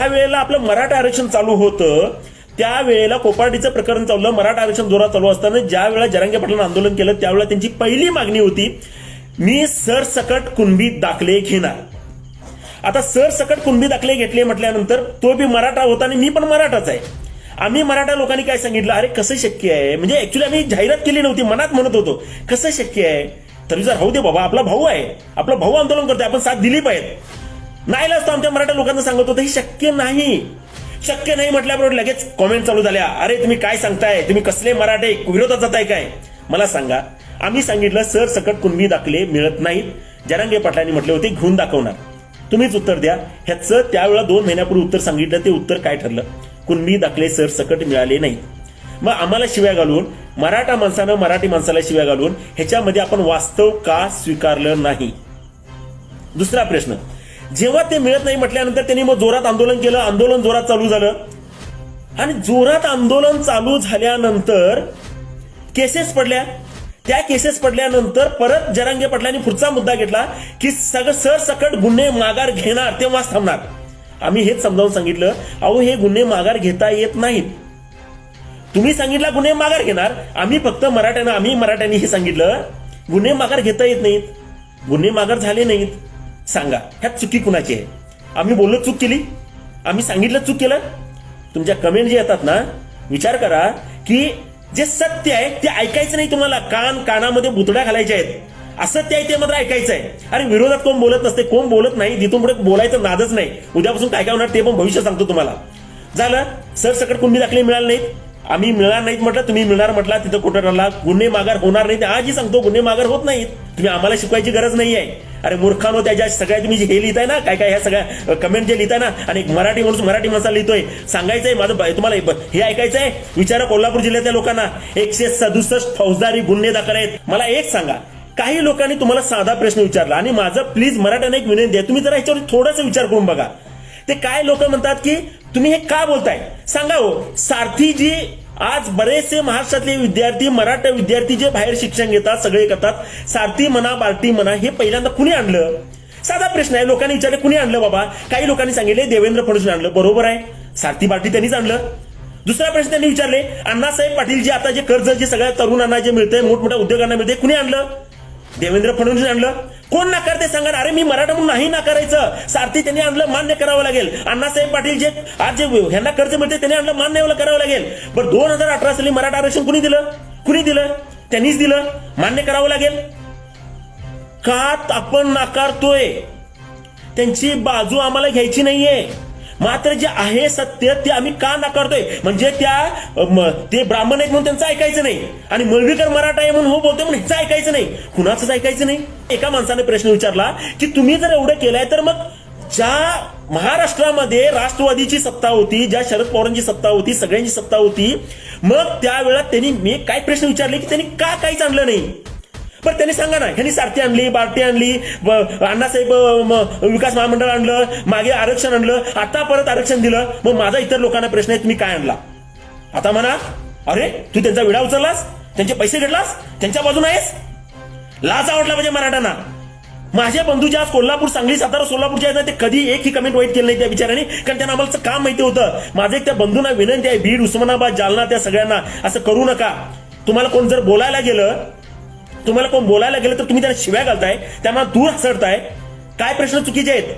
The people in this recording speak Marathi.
ज्या वेळेला आपलं मराठा आरक्षण चालू होतं त्यावेळेला कोपार्टीचं प्रकरण चाललं मराठा आरक्षण जोरात चालू असताना ज्या वेळेला जरांगे पाटलांना आंदोलन केलं त्यावेळेला त्यांची पहिली मागणी होती मी सरसकट कुणबी दाखले घेणार. आता सरसकट कुणबी दाखले घेतले म्हटल्यानंतर तो बी मराठा होता आणि मी पण मराठाच आहे. आम्ही मराठा लोकांनी काय सांगितलं? अरे कसं शक्य आहे? म्हणजे ऍक्च्युली आम्ही जाहिरात केली नव्हती मनात म्हणत होतो कसं शक्य आहे? तरी जर राहू दे बाबा आपला भाऊ आहे. आपला भाऊ आंदोलन करतोय आपण साथ दिली पाहिजे. नाही असतो आमच्या मराठा लोकांना सांगत होतं हे शक्य नाही. शक्य नाही म्हटल्याबरोबर लगेच कॉमेंट चालू झाल्या. अरे तुम्ही काय सांगताय? तुम्ही कसले मराठे? विरोधात जाताय काय? मला सांगा आम्ही सांगितलं सर सकट कुणबी दाखले मिळत नाहीत. जरांगे पाटलांनी म्हटले होते घेऊन दाखवणार. तुम्हीच उत्तर द्या. ह्याचं त्यावेळेला दोन महिन्यापूर्वी उत्तर सांगितलं ते उत्तर काय ठरलं? कुणबी दाखले सर सकट मिळाले नाहीत मग आम्हाला शिव्या घालून मराठा माणसानं मराठी माणसाला शिव्या घालून ह्याच्यामध्ये आपण वास्तव का स्वीकारलं नाही? दुसरा प्रश्न जेव्हा ते मिळत नाही म्हटल्यानंतर त्यांनी मग जोरात आंदोलन केलं. आंदोलन जोरात चालू झालं. आणि जोरात आंदोलन चालू झाल्यानंतर केसेस पडल्या. त्या केसेस पडल्यानंतर परत जरांगे पटलांनी पुढचा मुद्दा घेतला की सगळं सरसकट गुन्हे माघार घेणार तेव्हाच थांबणार. आम्ही हेच समजावून सांगितलं. अहो हे गुन्हे माघार घेता येत नाहीत. तुम्ही सांगितला गुन्हे माघार घेणार. आम्ही फक्त मराठ्यानं आम्ही मराठ्यांनी हे सांगितलं. गुन्हे माघार घेता येत नाहीत. गुन्हे माघार झाले नाहीत. सांगा ह्यात चुकी कुणाची आहे? आम्ही बोललो चूक केली? आम्ही सांगितलं चूक केलं? तुमच्या कमेंट जे येतात ना विचार करा की जे सत्य आहे ते ऐकायचं नाही तुम्हाला. कान कानामध्ये बुतड्या घालायच्या आहेत. असत्य आहे ते मात्र ऐकायचं आहे. अरे विरोधात कोण बोलत नसते कोण बोलत नाही तिथून पुढे बोलायचं नादच नाही. उद्यापासून काय काय होणार ते पण भविष्य सांगतो तुम्हाला. झालं सर सकट कुणबी दाखले मिळाले नाहीत. आम्ही मिळणार नाहीत म्हटलं तुम्ही मिळणार म्हटला तिथं कुठं राहिला गुन्हे माघार होणार नाहीत. आजही सांगतो गुन्हे माघार होत नाहीत. तुम्ही आम्हाला शिकवायची गरज नाही आहे अरे मूर्खानो त्याच्या सगळ्या तुम्ही जे हे लिहिताय ना काय काय ह्या सगळ्या कमेंट जे लिहिताय ना आणि मराठी माणूस मराठी माणसाला लिहितोय सांगायचंय माझं तुम्हाला हे हे ऐकायचंय? विचारा कोल्हापूर जिल्ह्यातल्या लोकांना. एकशे सदुसष्ट फौजदारी गुन्हे दाखल आहेत. मला एक सांगा काही लोकांनी तुम्हाला साधा प्रश्न विचारला आणि माझं प्लीज मराठ्यांना एक विनंती आहे तुम्ही जरा ह्याच्यावर थोडासा विचार करून बघा. ते काय लोक म्हणतात की तुम्ही हे का बोलताय? सांगा हो सारथी जी आज बरेचसे महाराष्ट्रातले विद्यार्थी मराठा विद्यार्थी जे बाहेर शिक्षण घेतात सगळे करतात सारथी म्हणा बार्टी म्हणा हे पहिल्यांदा कुणी आणलं? साधा प्रश्न आहे लोकांनी विचारले कुणी आणलं बाबा? काही लोकांनी सांगितले देवेंद्र फडणवीस आणलं. बरोबर आहे. सारथी बार्टी त्यांनीच आणलं. दुसरा प्रश्न त्यांनी विचारले अण्णासाहेब पाटील जे आता जे कर्ज जे सगळ्या तरुणांना जे मिळतंय मोठमोठ्या उद्योगांना मिळते कुणी आणलं? देवेंद्र फडणवीस आणलं? कोण नाकारते सांगा अरे मी मराठा म्हणून नाही नाकारायचं. सारथी त्यांनी आणलं मान्य करावं लागेल. अण्णासाहेब पाटील जे आज जे ह्यांना कर्ज मिळते त्यांनी आणलं मान्य करावं लागेल. बरं दोन हजार अठरा साली मराठा आरक्षण कुणी दिलं? कुणी दिलं? त्यांनीच दिलं. मान्य करावं लागेल. का आपण नाकारतोय? त्यांची बाजू आम्हाला घ्यायची नाहीये. मात्र जे आहे सत्य ते आम्ही का नाकारतोय? म्हणजे त्या ते ब्राह्मण आहेत म्हणून त्यांचं ऐकायचं नाही. आणि मळवीकर मराठा आहे म्हणून हो बोलतोय म्हणून ह्याचं ऐकायचं नाही. कुणाचंच ऐकायचं नाही. एका माणसाने प्रश्न विचारला की तुम्ही जर एवढं केलंय तर मग ज्या महाराष्ट्रामध्ये राष्ट्रवादीची सत्ता होती ज्या शरद पवारांची सत्ता होती सगळ्यांची सत्ता होती मग त्यावेळा त्यांनी मी काय प्रश्न विचारले की त्यांनी का काहीच आणलं नाही? पण त्यांनी सांगा ना ह्यांनी सारथी आणली बार्टी आणली अण्णासाहेब विकास महामंडळ आणलं मागे आरक्षण आणलं आता परत आरक्षण दिलं मग माझा इतर लोकांना प्रश्न आहे तुम्ही काय आणला? आता म्हणा अरे तू त्यांचा विडा उचललास? त्यांचे पैसे घडलास त्यांच्या बाजून आहेस? लाज आवडला म्हणजे मराठ्यांना. माझे बंधू जे आज कोल्हापूर सांगली सातारा सोलापूरचे आहेत ना ते कधी एक ही कमेंट वाईट केलं नाही त्या विचाराने कारण त्यांना आम्हाला काम माहिती होतं. माझं एक त्या बंधूंना विनंती आहे बीड उस्मानाबाद जालना त्या सगळ्यांना असं करू नका. तुम्हाला कोण जर बोलायला गेलं तुम्हाला कोण बोलायला गेलं तर तुम्ही त्यांना शिव्या घालताय त्यांना दूर हसडताय काय प्रश्न चुकीचे आहेत?